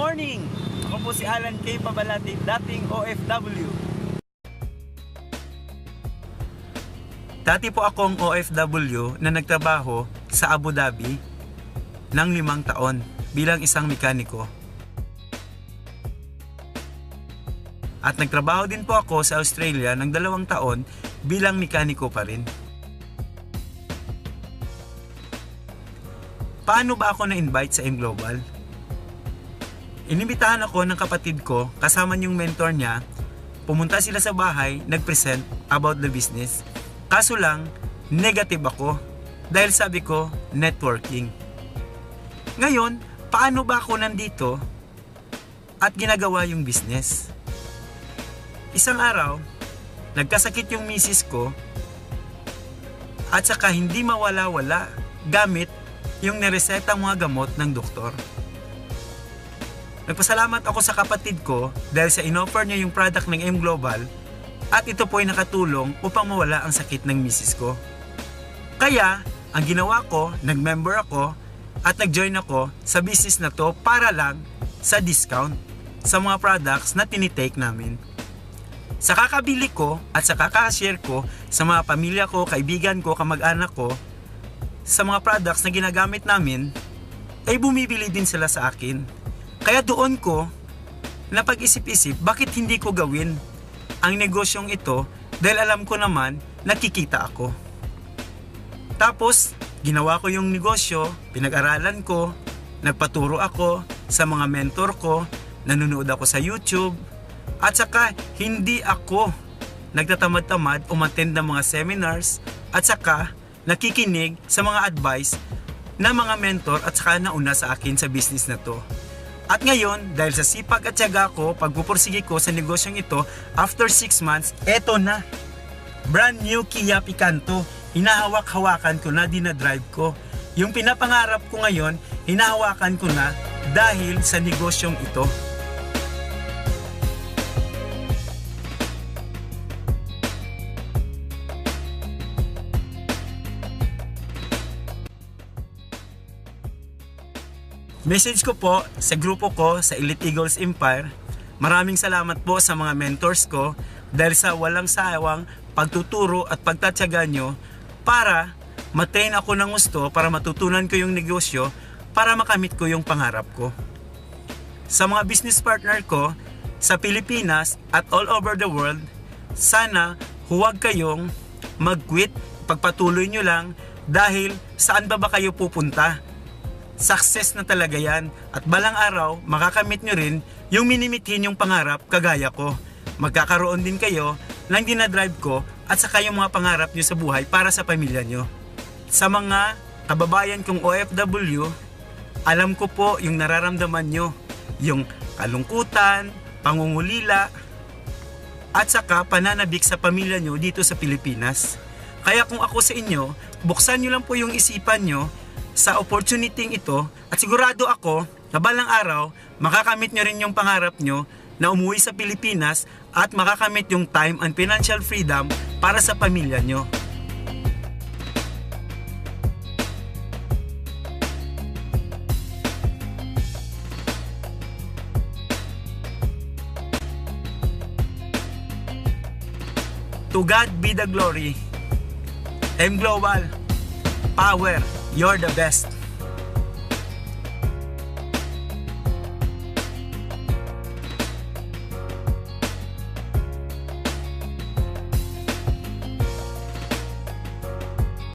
morning! Ako po si Alan K. Pabalati, dating OFW. Dati po akong OFW na nagtrabaho sa Abu Dhabi ng limang taon bilang isang mekaniko. At nagtrabaho din po ako sa Australia ng dalawang taon bilang mekaniko pa rin. Paano ba ako na-invite sa M Global? Inimbitahan ako ng kapatid ko kasama yung mentor niya. Pumunta sila sa bahay, nag-present about the business. Kaso lang, negative ako dahil sabi ko, networking. Ngayon, paano ba ako nandito at ginagawa yung business? Isang araw, nagkasakit yung misis ko at saka hindi mawala-wala gamit yung niresetang mga gamot ng doktor. Nagpasalamat ako sa kapatid ko dahil sa inoffer niya yung product ng M Global at ito po ay nakatulong upang mawala ang sakit ng misis ko. Kaya, ang ginawa ko, nag-member ako at nag-join ako sa business na to para lang sa discount sa mga products na tinitake namin. Sa kakabili ko at sa kakashare ko sa mga pamilya ko, kaibigan ko, kamag-anak ko, sa mga products na ginagamit namin, ay bumibili din sila sa akin. Kaya doon ko napag-isip-isip bakit hindi ko gawin ang negosyong ito dahil alam ko naman nakikita ako. Tapos, ginawa ko yung negosyo, pinag-aralan ko, nagpaturo ako sa mga mentor ko, nanonood ako sa YouTube, at saka hindi ako nagtatamad-tamad umattend ng mga seminars at saka nakikinig sa mga advice na mga mentor at saka nauna sa akin sa business na to. At ngayon, dahil sa sipag at tiyaga ko, pagpupursige ko sa negosyong ito, after 6 months, eto na. Brand new Kia Picanto. Hinahawak-hawakan ko na, dinadrive ko. Yung pinapangarap ko ngayon, hinahawakan ko na dahil sa negosyong ito. Message ko po sa grupo ko sa Elite Eagles Empire. Maraming salamat po sa mga mentors ko dahil sa walang sawang pagtuturo at pagtatyaga nyo para matrain ako ng gusto, para matutunan ko yung negosyo, para makamit ko yung pangarap ko. Sa mga business partner ko sa Pilipinas at all over the world, sana huwag kayong mag-quit, pagpatuloy nyo lang dahil saan ba ba kayo pupunta? Success na talaga yan. At balang araw, makakamit nyo rin yung minimithin yung pangarap kagaya ko. Magkakaroon din kayo ng dinadrive ko at saka yung mga pangarap nyo sa buhay para sa pamilya nyo. Sa mga kababayan kong OFW, alam ko po yung nararamdaman nyo. Yung kalungkutan, pangungulila, at saka pananabik sa pamilya nyo dito sa Pilipinas. Kaya kung ako sa inyo, buksan nyo lang po yung isipan nyo sa opportunity ito at sigurado ako na balang araw makakamit nyo rin yung pangarap nyo na umuwi sa Pilipinas at makakamit yung time and financial freedom para sa pamilya nyo. To God be the glory. M Global, Power, you're the best.